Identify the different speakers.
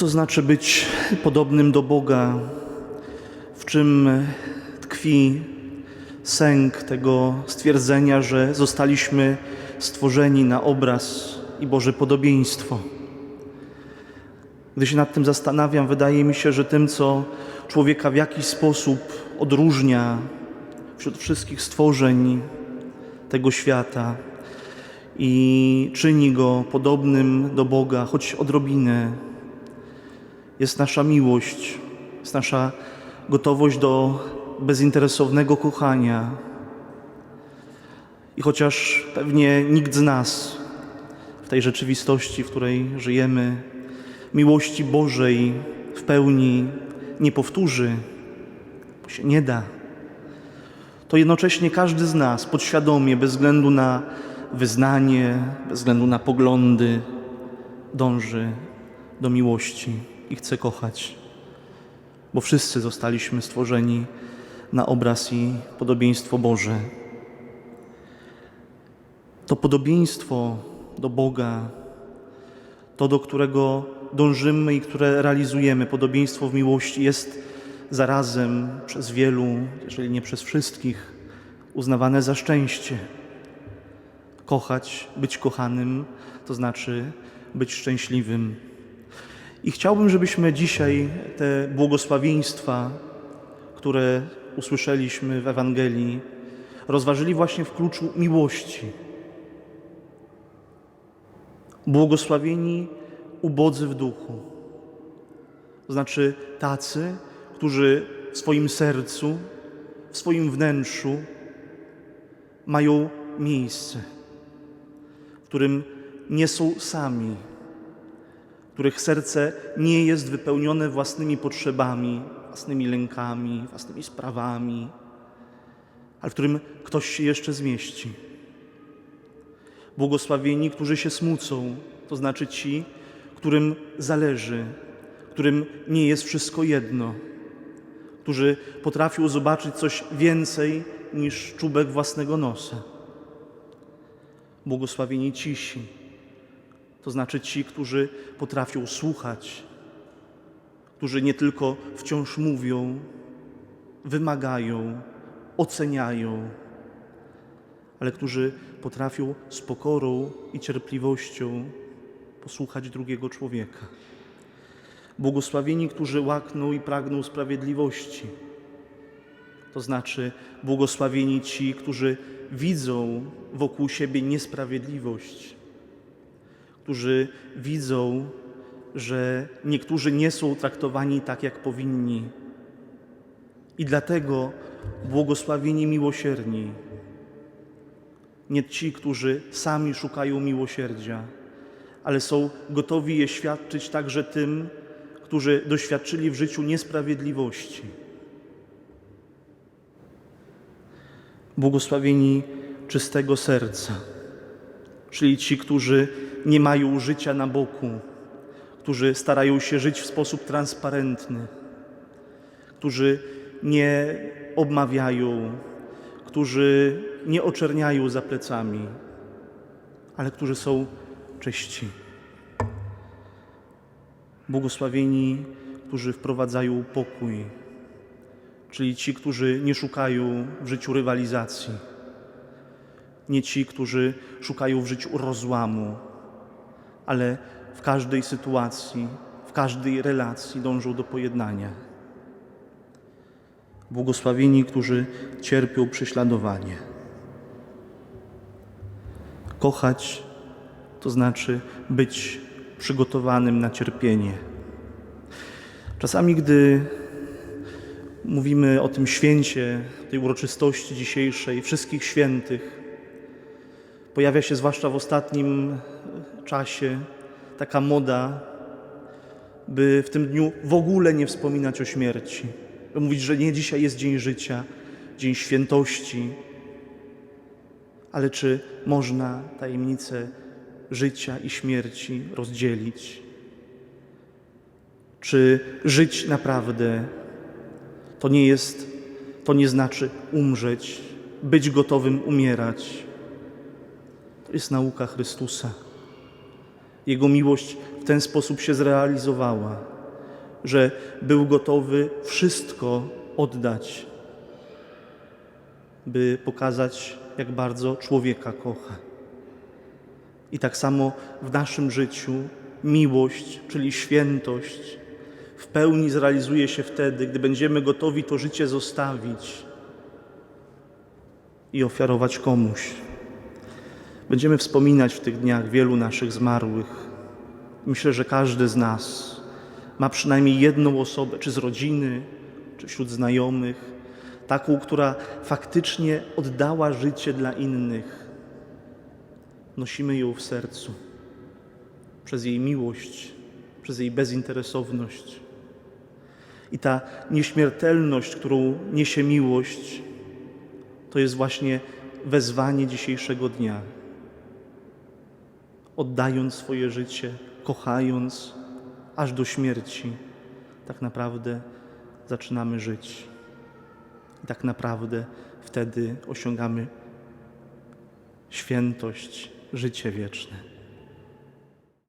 Speaker 1: to znaczy być podobnym do Boga? W czym tkwi sęk tego stwierdzenia, że zostaliśmy stworzeni na obraz i Boże podobieństwo? Gdy się nad tym zastanawiam, wydaje mi się, że tym, co człowieka w jakiś sposób odróżnia wśród wszystkich stworzeń tego świata i czyni go podobnym do Boga, choć odrobinę, jest nasza miłość, jest nasza gotowość do bezinteresownego kochania. I chociaż pewnie nikt z nas w tej rzeczywistości, w której żyjemy, miłości Bożej w pełni nie powtórzy, bo się nie da, to jednocześnie każdy z nas podświadomie, bez względu na wyznanie, bez względu na poglądy, dąży do miłości i chce kochać, bo wszyscy zostaliśmy stworzeni na obraz i podobieństwo Boże. To podobieństwo do Boga, to do którego dążymy i które realizujemy, podobieństwo w miłości, jest zarazem przez wielu, jeżeli nie przez wszystkich, uznawane za szczęście. Kochać, być kochanym, to znaczy być szczęśliwym. I chciałbym, żebyśmy dzisiaj te błogosławieństwa, które usłyszeliśmy w Ewangelii, rozważyli właśnie w kluczu miłości. Błogosławieni ubodzy w duchu, to znaczy tacy, którzy w swoim sercu, w swoim wnętrzu mają miejsce, w którym nie są sami, których serce nie jest wypełnione własnymi potrzebami, własnymi lękami, własnymi sprawami, ale w którym ktoś się jeszcze zmieści. Błogosławieni, którzy się smucą, to znaczy ci, którym zależy, którym nie jest wszystko jedno, którzy potrafią zobaczyć coś więcej niż czubek własnego nosa. Błogosławieni cisi, to znaczy ci, którzy potrafią słuchać, którzy nie tylko wciąż mówią, wymagają, oceniają, ale którzy potrafią z pokorą i cierpliwością posłuchać drugiego człowieka. Błogosławieni, którzy łakną i pragną sprawiedliwości. To znaczy, błogosławieni ci, którzy widzą wokół siebie niesprawiedliwość, którzy widzą, że niektórzy nie są traktowani tak, jak powinni. I dlatego błogosławieni miłosierni, nie ci, którzy sami szukają miłosierdzia, ale są gotowi je świadczyć także tym, którzy doświadczyli w życiu niesprawiedliwości. Błogosławieni czystego serca, czyli ci, którzy nie mają życia na boku, którzy starają się żyć w sposób transparentny, którzy nie obmawiają, którzy nie oczerniają za plecami, ale którzy są czyści. Błogosławieni, którzy wprowadzają pokój, czyli ci, którzy nie szukają w życiu rywalizacji, nie ci, którzy szukają w życiu rozłamu, ale w każdej sytuacji, w każdej relacji dążą do pojednania. Błogosławieni, którzy cierpią prześladowanie. Kochać to znaczy być przygotowanym na cierpienie. Czasami, gdy mówimy o tym święcie, tej uroczystości dzisiejszej, wszystkich świętych, pojawia się zwłaszcza w ostatnim czasie taka moda, by w tym dniu w ogóle nie wspominać o śmierci. By mówić, że nie dzisiaj jest dzień życia, dzień świętości, ale czy można tajemnicę życia i śmierci rozdzielić? Czy żyć naprawdę to nie jest, to nie znaczy umrzeć, być gotowym umierać? To jest nauka Chrystusa. Jego miłość w ten sposób się zrealizowała, że był gotowy wszystko oddać, by pokazać, jak bardzo człowieka kocha. I tak samo w naszym życiu miłość, czyli świętość, w pełni zrealizuje się wtedy, gdy będziemy gotowi to życie zostawić i ofiarować komuś. Będziemy wspominać w tych dniach wielu naszych zmarłych. Myślę, że każdy z nas ma przynajmniej jedną osobę, czy z rodziny, czy wśród znajomych, taką, która faktycznie oddała życie dla innych. Nosimy ją w sercu przez jej miłość, przez jej bezinteresowność. I ta nieśmiertelność, którą niesie miłość, to jest właśnie wezwanie dzisiejszego dnia. Oddając swoje życie, kochając aż do śmierci, tak naprawdę zaczynamy żyć. I tak naprawdę wtedy osiągamy świętość, życie wieczne.